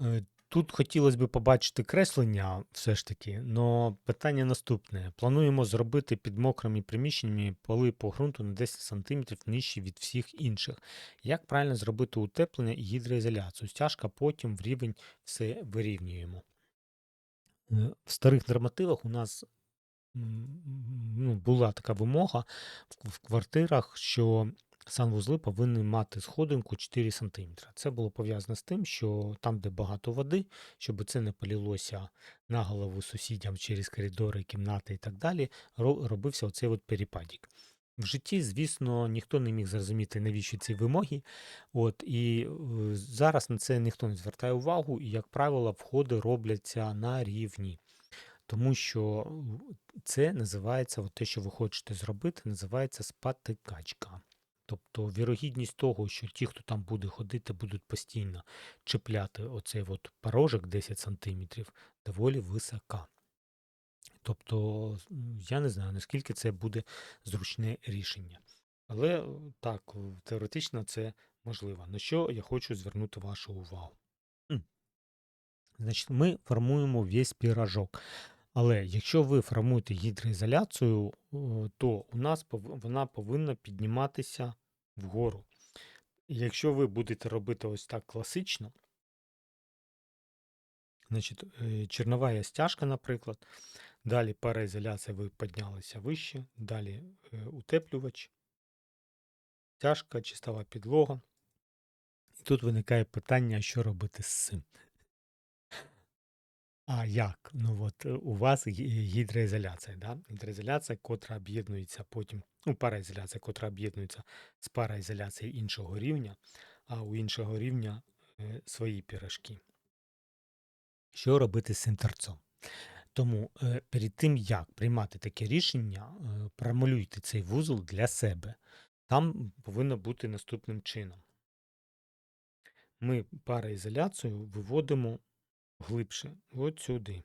Е, Тут хотілося б побачити креслення все ж таки, але питання наступне. Плануємо зробити під мокрими приміщеннями поли по ґрунту на 10 см нижче від всіх інших. Як правильно зробити утеплення і гідроізоляцію? Стяжка потім в рівень все вирівнюємо. Е, В старих нормативах у нас ну, була така вимога в, в квартирах, що санвузли повинні мати сходинку 4 см. Це було пов'язано з тим, що там, де багато води, щоб це не полілося на голову сусідям через коридори, кімнати і так далі, робився оцей от перепадік. В житті, звісно, ніхто не міг зрозуміти, навіщо ці вимоги. От, і е, зараз на це ніхто не звертає увагу, і, як правило, входи робляться на рівні. Тому що це називається, от те, що ви хочете зробити, називається спотикачка. Тобто вірогідність того, що ті, хто там буде ходити, будуть постійно чіпляти оцей от порожок 10 см, доволі висока. Тобто, я не знаю, наскільки це буде зручне рішення. Але е, так, е, теоретично це можливо. На що я хочу звернути вашу увагу? Значить, ми формуємо весь пірожок. Але якщо ви формуєте гідроізоляцію, то у нас вона повинна підніматися вгору. Якщо ви будете робити ось так класично, значить, е, чернова стяжка, наприклад, далі пароізоляція, ви піднялися вище, далі е, утеплювач, стяжка, чистова підлога. І тут виникає питання, що робити з цим. А як? Ну от е, у вас гідроізоляція, да? Гідроізоляція, котра об'єднується потім, ну, пароізоляція, котра об'єднується з пароізоляцією іншого рівня, а у іншого рівня е, свої пірожки. Що робити з цим торцом? Тому е, перед тим, як приймати таке рішення, е, промалюйте цей вузол для себе. Там повинно бути наступним чином. Ми пароізоляцію виводимо глибше, от сюди.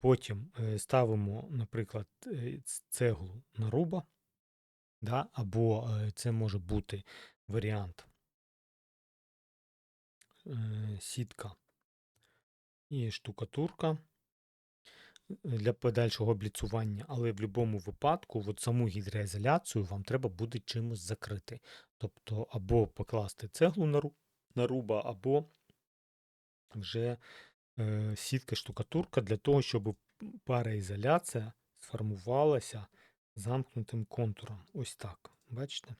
Потім е, ставимо, наприклад, е, цеглу на руба, да? або е, це може бути варіант сітка і штукатурка для подальшого обліцування, але в будь-якому випадку от саму гідроізоляцію вам треба буде чимось закрити. Тобто або покласти цеглу на, ру- на руба, або вже е, сітка штукатурка для того, щоб пароізоляція сформувалася замкнутим контуром. Ось так. Бачите?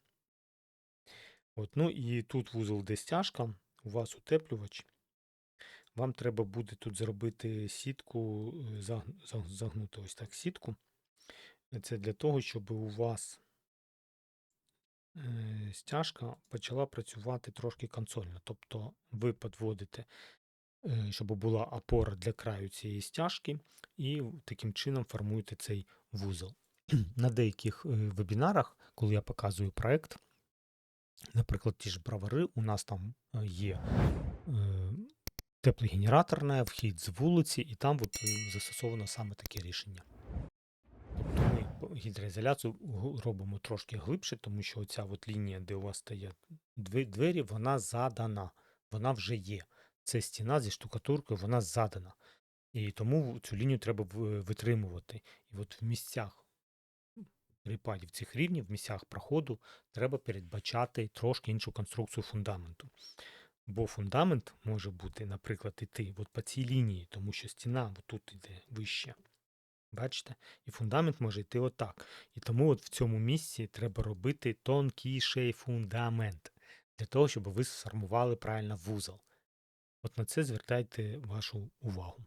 От, ну і тут вузол де стяжка, у вас утеплювач. Вам треба буде тут зробити сітку, е, загн- заг- загнути ось так сітку. Це для того, щоб у вас е, стяжка почала працювати трошки консольно. Тобто ви підводите щоб була опора для краю цієї стяжки, і таким чином формуєте цей вузол. На деяких е, вебінарах, коли я показую проект, наприклад, ті ж бравари, у нас там е, є е, теплогенераторна, вхід з вулиці, і там от, е, застосовано саме таке рішення. Тобто ми гідроізоляцію робимо трошки глибше, тому що оця от лінія, де у вас стоять двері, вона задана, вона вже є. Це стіна зі штукатуркою, вона задана. І тому цю лінію треба витримувати. І от в місцях припадів цих рівнів, в місцях проходу, треба передбачати трошки іншу конструкцію фундаменту. Бо фундамент може бути, наприклад, іти от по цій лінії, тому що стіна тут йде вище. Бачите? І фундамент може йти отак. І тому от в цьому місці треба робити тонкіший фундамент для того, щоб ви сформували правильно вузол. От на це звертайте вашу увагу.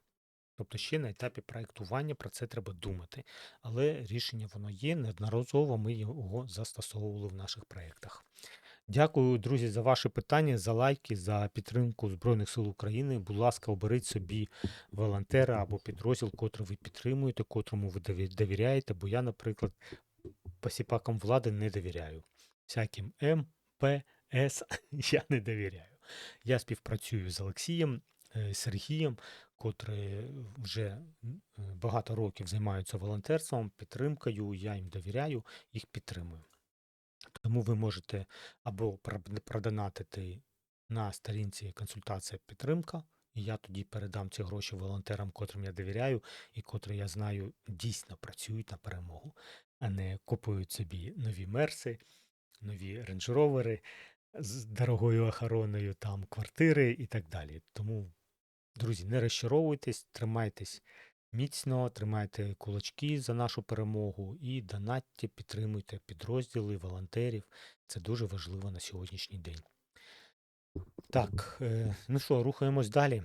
Тобто ще на етапі проєктування про це треба думати. Але рішення воно є, неодноразово ми його застосовували в наших проєктах. Дякую, друзі, за ваші питання, за лайки, за підтримку Збройних сил України. Будь ласка, оберіть собі волонтера або підрозділ, котрий ви підтримуєте, котрому ви довіряєте. Бо я, наприклад, посіпакам влади не довіряю. Всяким М, П, С я не довіряю. Я співпрацюю з Олексієм, е, Сергієм, котрі вже е, багато років займаються волонтерством, підтримкою. Я їм довіряю, їх підтримую. Тому ви можете або продонатити на сторінці консультація підтримка. І я тоді передам ці гроші волонтерам, котрим я довіряю, і котрі я знаю дійсно працюють на перемогу, а не купують собі нові мерси, нові рейндж-ровери з дорогою охороною, там квартири і так далі. Тому, друзі, не розчаровуйтесь, тримайтесь міцно, тримайте кулачки за нашу перемогу і донатьте, підтримуйте підрозділи, волонтерів. Це дуже важливо на сьогоднішній день. Так, е, ну що, рухаємось далі.